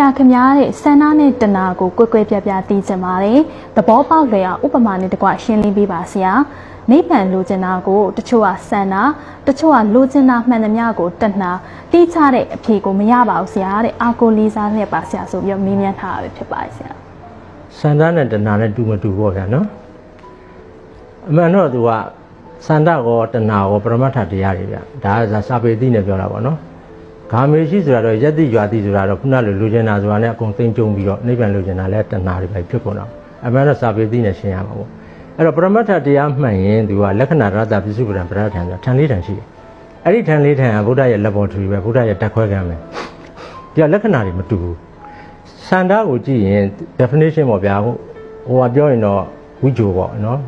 ရာခင်များတဲ့ဆန္ဒနဲ့တနာကိုကွယ်ကွယ်ပြားပြားသိချင်ပါတယ်သဘောပေါက်လွယ်အောင်ဥပမာနဲ့တကွရှင်းလင်းပေးပါဆရာနိဗ္ဗာန်လိုချင်တာကိုတချို့ကဆန္ဒတချို့ကလိုချင်တာမှန်သမျှကိုတဏှာတိကျတဲ့အဖြေကိုမရပါဘူးဆရာတဲ့အာကိုလေးစားနဲ့ပါဆရာဆိုပြီးတော့မေးမြန်းထားတာပဲဖြစ်ပါတယ်ဆရာစန္ဒနဲ့တဏှာနဲ့တူမတူပေါ့ဗျာနော်အမှန်တော့သူကစန္ဒကောတဏှာကောပရမတ္ထတရားတွေဗျဒါကစာပေတိနဲ့ပြောတာပေါ့နော် ဂါမေရှိဆိုတာတော့ယက်တိရွာတိဆိုတာတော့ခုနလိုလူကျင်တာဆိုတာနဲ့အကုန်သိမ့်ကြုံပြီးတော့နိဗ္ဗာန်လူကျင်တာလဲတဏှာတွေပဲဖြစ်ကုန်တော့အမှန်တော့စာပေတိနဲ့ရှင်းရမှာပေါ့အဲ့တော့ပရမတ္ထတရားမှန်ရင်သူကလက္ခဏာရတ္တပစ္စုပ္ပန်ပရထံဆိုတာထံလေးထံရှိတယ်အဲ့ဒီထံလေးထံကဗုဒ္ဓရဲ့လက်ပေါ်ထူပဲဗုဒ္ဓရဲ့တက်ခွဲကံပဲဒီကလက္ခဏာတွေမတူဘူးစန္ဒကိုကြည့်ရင် definition ပေါ့ဗျာဟိုဟိုကပြောရင်တော့ဝိဂျိုပေါ့နော်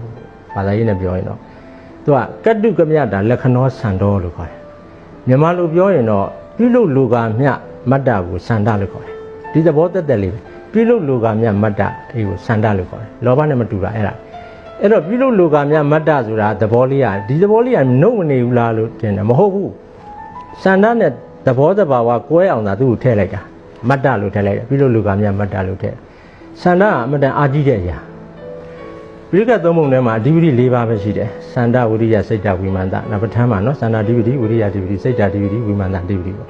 ဘာသာရေးနဲ့ပြောရင်တော့သူကကတ္တုကမြတာလက္ခဏောစန္ဒောလို့ခေါ်တယ်မြန်မာလိုပြောရင်တော့ ပြုလုပ်လူကမြမတ္တကိုစန္ဒလို့ခေါ်တယ်ဒီသဘောတက်တက်လေးပဲပြုလုပ်လူကမြမတ္တအေးကိုစန္ဒလို့ခေါ်တယ်လောဘနဲ့မတူတာအဲ့ဒါအဲ့တော့ပြုလုပ်လူကမြမတ္တဆိုတာသဘောလေးอ่ะဒီသဘောလေးอ่ะနှုတ်မနေဘူးလားလို့ထင်တယ်မဟုတ်ဘူးစန္ဒနဲ့သဘောတဘာဝကွဲအောင်သာသူ့ကိုထည့်လိုက်တာ မတ္တလို့ထည့်လိုက်တယ်ပြီးလို့လူကမြတ်မတ္တလို့ထည့်ဆန္ဒကအမတန်အာကြီးတဲ့အရာ ပြိကသုံးပုံထဲမှာအဓိပတိ၄ပါးပဲရှိတယ်ဆန္ဒဝိရိယစိတ်တဝိမာန်တနောက်ပဋ္ဌာန်းမှာနော်ဆန္ဒအဓိပတိဝိရိယအဓိပတိစိတ်တအဓိပတိဝိမာန်တအဓိပတိပေါ့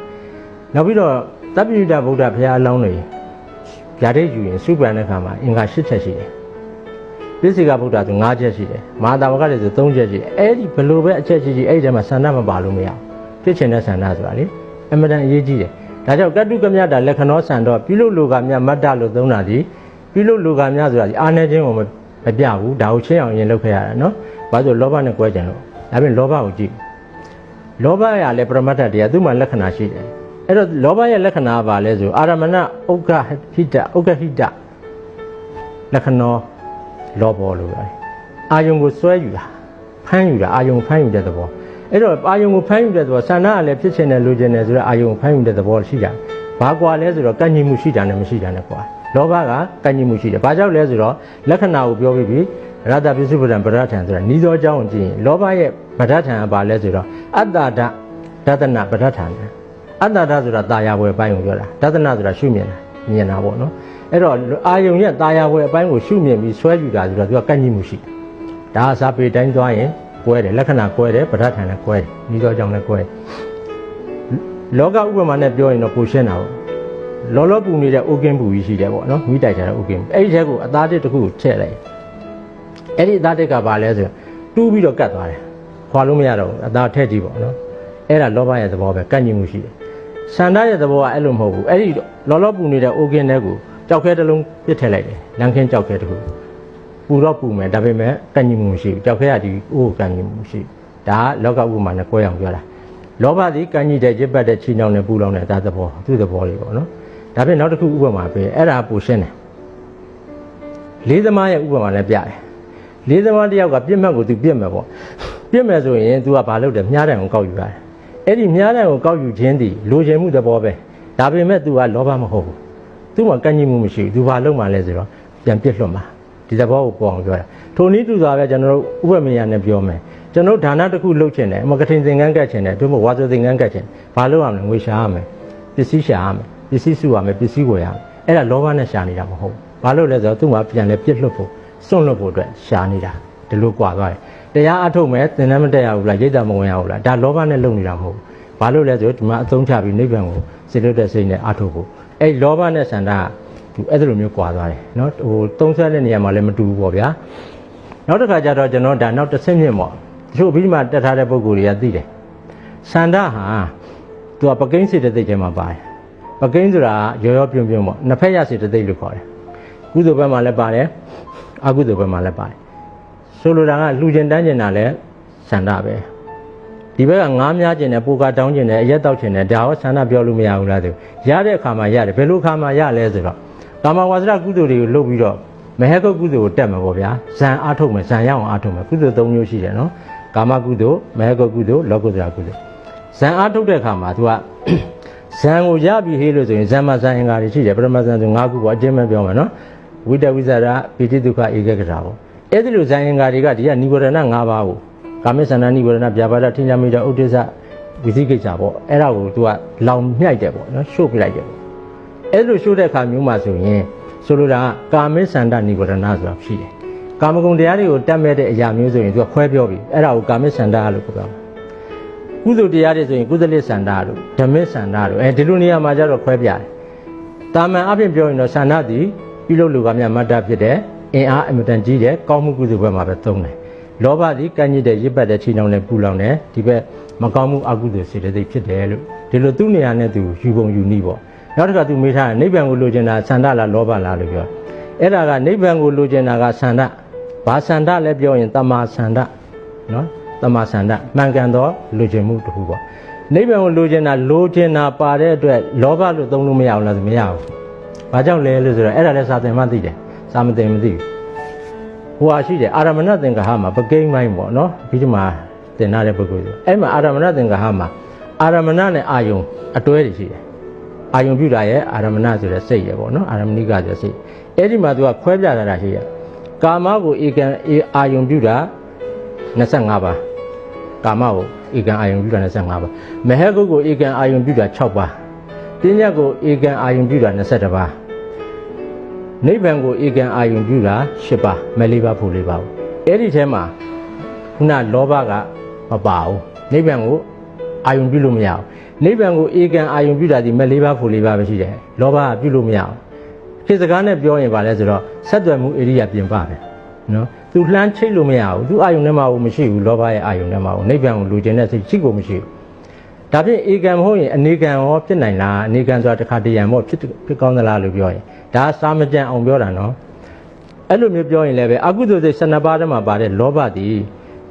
နောက်ပြီးတော့တပ္ပိယတဗုဒ္ဓဘုရားအလောင်းတွေဗျာဒိတ်ယူရင်စုပန်တဲ့ခါမှာအင်္ဂါ၈ချက်ရှိတယ်ပိစိကဗုဒ္ဓဆို၅ချက်ရှိတယ်မဟာတာဝကတွေဆို၃ချက်ရှိတယ်အဲ့ဒီဘလို့ပဲအချက်ရှိရှိအဲ့ဒီထဲမှာဆန္ဒမပါလို့မရဘူးဖြစ်ချင်တဲ့ဆန္ဒဆိုတာလေအမတန်အရေးကြီးတယ်ဒါကြောင့်ကတ္တုကမြတာလက္ခဏောဆန်တော့ပြုလို့လူကမြမတ္တလို့သုံးတာဒီပြုလို့လူကမြဆိုတာဒီအာနေခြင်းကို မမပြဘူးဒါကိုချင်းအောင်ရင်လုပ်ခဲ့ရတာနော်ဘာလို့လောဘနဲ့ကွဲကြံလို့ဒါပြင်လောဘကိုကြည့်လောဘရလည်းပရမတ္ထတရားသူ့မှာလက္ခဏာရှိတယ်အဲ့တော့လောဘရဲ့လက္ခဏာကဘာလဲဆိုအာရမဏဥက္ကဟိတဥက္ကဟိတလက္ခဏောလောဘောလို့ပြောတယ်အာယုံကိုစွဲယူတာဖမ်းယူတာအာယုံဖမ်းယူတဲ့သဘောအဲ့တော့အာယုံကိုဖမ်းယူတဲ့သဘောဆန္ဒကလည်းဖြစ်ချင်တယ်လိုချင်တယ်ဆိုတော့အာယုံကိုဖမ်းယူတဲ့သဘောရှိတာဘာကွာလဲဆိုတော့ကန့်ညီမှုရှိတာနဲ့မရှိတာနဲ့ကွာ လောဘကကန့်ညီမှုရှိတယ်ဘာကြောင့်လဲဆိုတော့လက္ခဏာကိုပြောပြီးပြီရတ္တပစ္စုပ္ပန်ပရထံဆိုတာဤသောအကြောင်းကိုကြည့်ရင်လောဘရဲ့ပရထံကဘာလဲဆိုတော့အတ္တဒဒသနပရထံအတ္တဒဆိုတာတာယာဝယ်ပိုင်းကိုပြောတာဒသနဆိုတာရှုမြင်တာမြင်တာပေါ့နော်အဲ့တော့အာယုံရဲ့တာယာဝယ်အပိုင်းကိုရှုမြင်ပြီးဆွဲယူတာဆိုတော့သူကကန့်ညီမှုရှိတယ်ဒါအစာပေတိုင်းသွားရင်ကွဲတယ်လက္ခဏာကွဲတယ်ပဋ္ဌာန်းလည်းကွဲတယ်ဤသောကြောင့်လည်းကွဲတယ်လောကဥပမာနဲ့ပြောရင်တော့ကိုရှင်းတာပေါ့ လောလောပူနေတဲ့အိုကင်းပူကြီးရှိတယ်ပေါ့နော်မိတိုက်ထားတဲ့အိုကင်းအဲ့ဒီထဲကိုအသားတစ်တစ်ခုကိုထည့်လိုက်အဲ့ဒီအသားတစ်ကဘာလဲဆိုတူးပြီးတော့ကတ်သွားတယ်ခွာလို့မရတော့ဘူးအသားထည့်ကြည့်ပေါ့နော်အဲ့ဒါလောဘရဲ့သဘောပဲကန့်ညင်မှုရှိတယ်ဆန္ဒရဲ့သဘောကအဲ့လိုမဟုတ်ဘူးအဲ့ဒီလောလောပူနေတဲ့အိုကင်းထဲကိုကြောက်ခဲတစ်လုံးပစ်ထည့်လိုက်တယ်လန်ခင်းကြောက်ခဲတစ်ခုပူတော့ပူမယ်ဒါပေမဲ့ကန့်ညင်မှုမရှိဘူးကြောက်ခဲကဒီအိုးကိုကန့်ညင်မှုမရှိဘူးဒါကလောကဥပမာနဲ့ကိုယ်အောင်ပြောတာလောဘသည်ကန့်ညင်တဲ့จิตပတ်တဲ့ချီနှောင်းနဲ့ပူလောင်တဲ့ဒါသဘောသူ့သဘောလေးပေါ့နော် ဒါပြင်နောက်တစ်ခုဥပမာပေးအဲ့ဒါပူရှင်းတယ်လေးသမားရဲ့ဥပမာလည်းပြတယ်လေးသမားတယောက်ကပြစ်မှတ်ကိုသူပြစ်မယ်ပေါ့ပြစ်မယ်ဆိုရင် तू ကဘာလုပ်တယ်မြားတံကိုကောက်ယူရတယ်အဲ့ဒီမြားတံကိုကောက်ယူခြင်းသည်လိုချင်မှုသဘောပဲဒါပေမဲ့ तू ကလောဘမဟုတ်ဘူးသူ့မှာကန့်ညင်မှုမရှိဘူး तू ဘာလုပ်မှလဲဆိုတော့ပြန်ပြစ်လွတ်မှာဒီသဘောကိုပေါ်အောင်ပြောတာထိုနည်းတူစွာပဲကျွန်တော်တို့ဥပမေယနဲ့ပြောမယ်ကျွန်တော်ဒါနတစ်ခုလုပ်ချင်တယ်အမကထင်သင်္ကန်းကတ်ချင်တယ်တို့မဝါဆိုသင်္ကန်းကတ်ချင်ဘာလုပ်ရမလဲငွေရှာရမယ်ပစ္စည်းရှာရမယ် ပစ္စည်းစုရမယ်ပစ္စည်းဝယ်ရမယ်အဲ့ဒါလောဘနဲ့ရှာနေတာမဟုတ်ဘူးဘာလို့လဲဆိုတော့သူ့မှာပြန်လဲပြစ်လွတ်ဖို့စွန့်လွတ်ဖို့အတွက်ရှာနေတာဒီလိုကွာသွားတယ်တရားအထုတ်မယ်သင်္ကန်းမတက်ရဘူးလားရိတ်တာမဝင်ရဘူးလားဒါလောဘနဲ့လုပ်နေတာမဟုတ်ဘူးဘာလို့လဲဆိုတော့ဒီမှာအသုံးချပြီးနိဗ္ဗာန်ကိုစိတ်လွတ်တဲ့စိတ်နဲ့အထုတ်ဖို့အဲ့လောဘနဲ့ဆန္ဒကသူအဲ့ဒါလိုမျိုးကွာသွားတယ်เนาะဟိုသုံးဆက်တဲ့နေရာမှာလည်းမတူဘူးပေါ့ဗျာနောက်တစ်ခါကျတော့ကျွန်တော်ဒါနောက်တစ်ဆင့်မြင့်ပေါ့တချို့ပြီးမှတက်ထားတဲ့ပုံကိုယ်တွေကသိတယ်ဆန္ဒဟာသူကပကိန်းစေတသိက်ထဲမှာပါတယ် ပကိန်းဆိုတာရောရောပြုံပြုံပေါ့နှစ်ဖက်ရစေတသိက်လို့ခေါ်တယ်ကုသိုလ်ဘက်မှာလည်းပါတယ်အကုသိုလ်ဘက်မှာလည်းပါတယ်ဆိုလိုတာကလှူကျင်တန်းကျင်တာလည်းဆန္ဒပဲဒီဘက်ကငားများကျင်တယ်ပူကာတောင်းကျင်တယ်အရက်တောက်ကျင်တယ်ဒါရောဆန္ဒပြောလို့မရဘူးလားသူရတဲ့အခါမှာရတယ်ဘယ်လိုအခါမှာရလဲဆိုတော့ကာမဝါစရကုသိုလ်တွေကိုလုပ်ပြီးတော့မဟကုတ်ကုသိုလ်ကိုတက်မှာပေါ့ဗျာဇံအားထုတ်မယ်ဇံရအောင်အားထုတ်မယ်ကုသိုလ်၃မျိုးရှိတယ်နော်ကာမကုသိုလ်မဟကုတ်ကုသိုလ်လောကုတ္တရာကုသိုလ်ဇံအားထုတ်တဲ့အခါမှာ तू က ဇံကိုရပြီဟေးလို့ဆိုရင်ဇံမဇံအင်္ဂါတွေရှိတယ်ပရမဇံဆို၅ခုပေါ့အကျဉ်းမဲ့ပြောမယ်နော်ဝိတဝိဇာရပိဋိဒုက္ခဧကကတာပေါ့အဲ့ဒီလိုဇံအင်္ဂါတွေကဒီကနိဝရဏ၅ပါးကိုကာမိသန္တာနိဝရဏဗျာပါဒထိညာမိတာဥဒိစ္စဝိသိကိစ္စပေါ့အဲ့ဒါကို तू ကလောင်မြိုက်တယ်ပေါ့နော်ရှို့ပြလိုက်တယ်ပေါ့အဲ့လိုရှိုးတဲ့အခါမျိုးမှာဆိုရင်ဆိုလိုတာကကာမိစန္ဒနိဝရဏဆိုတာရှိတယ်ကာမဂုဏ်တရားတွေကိုတတ်မဲ့တဲ့အရာမျိုးဆိုရင်သူကခွဲပြောပြီအဲ့ဒါကိုကာမိစန္ဒလို့ပြောတာ ကုသိုလ်တရားတွေဆိုရင်ကုသလိစန္ဒလို့ဓမ္မစန္ဒလို့အဲဒီလိုနေရာမှာကျတော့ခွဲပြတယ်တာမန်အပြင်ပြောရင်တော့စန္ဒသည်ပြုလုပ်လူကမြတ်မတ္တဖြစ်တဲ့အင်အားအမြဲတမ်းကြီးတယ်ကောင်းမှုကုသိုလ်ဘက်မှာပဲသုံးတယ်လောဘသည်ကန့်ညစ်တဲ့ရစ်ပတ်တဲ့ခြေနှောင်းနဲ့ပူလောင်တယ်ဒီဘက်မကောင်းမှုအကုသိုလ်စေတသိက်ဖြစ်တယ်လို့ဒီလိုသူ့နေရာနဲ့သူယူပုံယူနည်းပေါ့နောက်တစ်ခါသူမေးထားတယ်နိဗ္ဗာန်ကိုလိုချင်တာစန္ဒလားလောဘလားလို့ပြောအဲ့ဒါကနိဗ္ဗာန်ကိုလိုချင်တာကစန္ဒဘာစန္ဒလဲပြောရင်တမာစန္ဒနော် တမာစန္ဒမှန်ကန်သောလိုချင်မှုတစ်ခုပေါ့နိဗ္ဗာန်ကိုလိုချင်တာလိုချင်တာပါတဲ့အတွက်လောဘလို့သုံးလို့မရဘူးလားဆိုမရဘူးဘာကြောင့်လဲလို့ဆိုတော့အဲ့ဒါလည်းစာသင်မှသိတယ်စာမသင်မသိဘူးဟိုဟာရှိတယ်အာရမဏသင်္ကဟမှာပကိန်းပိုင်းပေါ့နော်ဒီဒီမှာသင်ထားတဲ့ပုဂ္ဂိုလ်ဆိုအဲ့မှာအာရမဏသင်္ကဟမှာအာရမဏနဲ့အာယုံအတွဲတွေရှိတယ်အာယုံပြုတာရဲ့အာရမဏဆိုတဲ့စိတ်ရဲ့ပေါ့နော်အာရမဏိကဆိုတဲ့စိတ်အဲ့ဒီမှာသူကခွဲပြထားတာရှိရကာမကိုဧကံအာယုံပြုတာ 25ပါးကာမကိုဧကံအာယုံပြုတာ25ပါးမဟကုတ်ကိုဧကံအာယုံပြုတာ6ပါးတင်းညတ်ကိုဧကံအာယုံပြုတာ22ပါးနိဗ္ဗာန်ကိုဧကံအာယုံပြုတာ10ပါးမလေးပါးဖို့လေးပါဘူးအဲ့ဒီထဲမှာခုနလောဘကမပါဘူးနိဗ္ဗာန်ကိုအာယုံပြုလို့မရဘူးနိဗ္ဗာန်ကိုဧကံအာယုံပြုတာဒီမလေးပါးဖို့လေးပါးပဲရှိတယ်လောဘကပြုလို့မရဘူးခေတ်စကားနဲ့ပြောရင်ဗာလဲဆိုတော့ဆက်သွယ်မှုဧရိယာပြင်ပပဲ နော်သူလှမ်းချိတ်လို့မရဘူးသူအာယုံထဲမှာဘူးမရှိဘူးလောဘရဲ့အာယုံထဲမှာဘူးနိဗ္ဗာန်ကိုလူကျင်တဲ့စိတ်ရှိကိုမရှိဘူးဒါဖြင့်ဧကံမဟုတ်ရင်အနေကံရောဖြစ်နိုင်လားအနေကံဆိုတာတစ်ခါတရံမို့ဖြစ်ဖြစ်ကောင်းသလားလို့ပြောရင်ဒါစာမကြံအောင်ပြောတာနော်အဲ့လိုမျိုးပြောရင်လည်းပဲအကုသိုလ်စိတ်12ပါးထဲမှာပါတဲ့လောဘတည်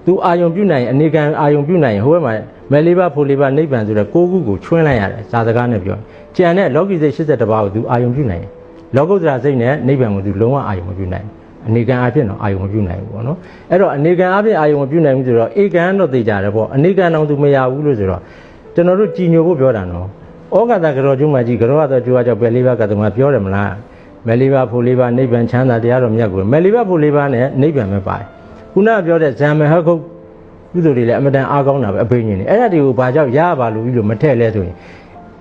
သူအာယုံပြုနိုင်ရင်အနေကံအာယုံပြုနိုင်ရင်ဟိုဘက်မှာမဲလေးပါဖိုလေးပါနိဗ္ဗာန်ဆိုတဲ့ကိုးခုကိုချွင်းလိုက်ရတယ်ဇာစကားနဲ့ပြောကြံတဲ့လောကီစိတ်82ပါးကိုသူအာယုံပြုနိုင်ရင်လောကုတ္တရာစိတ်နဲ့နိဗ္ဗာန်ကိုသူလုံးဝအာယုံမပြုနိုင်ဘူး အနေကံအဖြစ်တော့အာယုံမပြုနိုင်ဘူးပေါ့နော်အဲ့တော့အနေကံအဖြစ်အာယုံမပြုနိုင်ဘူးဆိုတော့ဧကံတော့သိကြတယ်ပေါ့အနေကံတော့သူမရဘူးလို့ဆိုတော့ကျွန်တော်တို့ကြည်ညိုဖို့ပြောတာနော်ဩဃတကရောကျုံးမကြီးကရောကတော့ကျိုးအကြောက်ပဲလေးပါးကတမပြောတယ်မလားမဲလေးပါးဖို့လေးပါးနိဗ္ဗာန်ချမ်းသာတရားတော်မြတ်ကိုမဲလေးပါးဖို့လေးပါးနဲ့နိဗ္ဗာန်ပဲပါတယ်ခုနကပြောတဲ့ဇံမဟခုတ်ကုသိုလ်တွေလည်းအမတန်အားကောင်းတာပဲအပိညာဉ်နေအဲ့ဒါတွေကိုဘာကြောင့်ရပါလို့ပြီးလို့မထည့်လဲဆိုရင်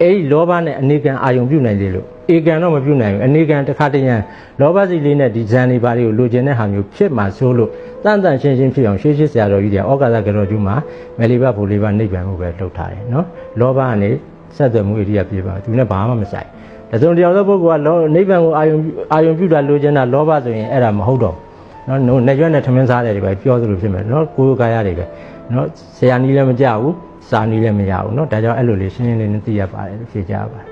အဲ့ဒီလောဘနဲ့အနေကံအာယုံပြုနိုင်လေလို့ ဧကံတော့မပြုနိုင်ဘူးအနေကံတစ်ခါတည်းရန်လောဘစိတ်လေးနဲ့ဒီဇံတွေဘာတွေကိုလိုချင်တဲ့ဟာမျိုးဖြစ်မှဆိုလို့တန်တန်ရှင်းရှင်းဖြစ်အောင်ရှေးရှေးဆရာတော်ကြီးတွေဩကာသကရောကျူးမှာမယ်လီဘဖို့လေးပါနိဗ္ဗာန်မှုပဲလုပ်ထားတယ်နော်လောဘကနေဆက်သွယ်မှုဣရိယာပြေပါသူနဲ့ဘာမှမဆိုင်ဒါဆိုတရားသောပုဂ္ဂိုလ်ကလောနိဗ္ဗာန်ကိုအာယုံအာယုံပြုတာလိုချင်တာလောဘဆိုရင်အဲ့ဒါမဟုတ်တော့ဘူးနော်နေရွက်နဲ့ထမင်းစားတယ်တွေပဲပြောသလိုဖြစ်မယ်နော်ကိုယ်ကာယတွေပဲနော်ဆရာနီးလည်းမကြဘူးစာနီးလည်းမရဘူးနော်ဒါကြောင့်အဲ့လိုလေးရှင်းရှင်းလေးနဲ့သိရပါတယ်လို့ဖြေကြပါတယ်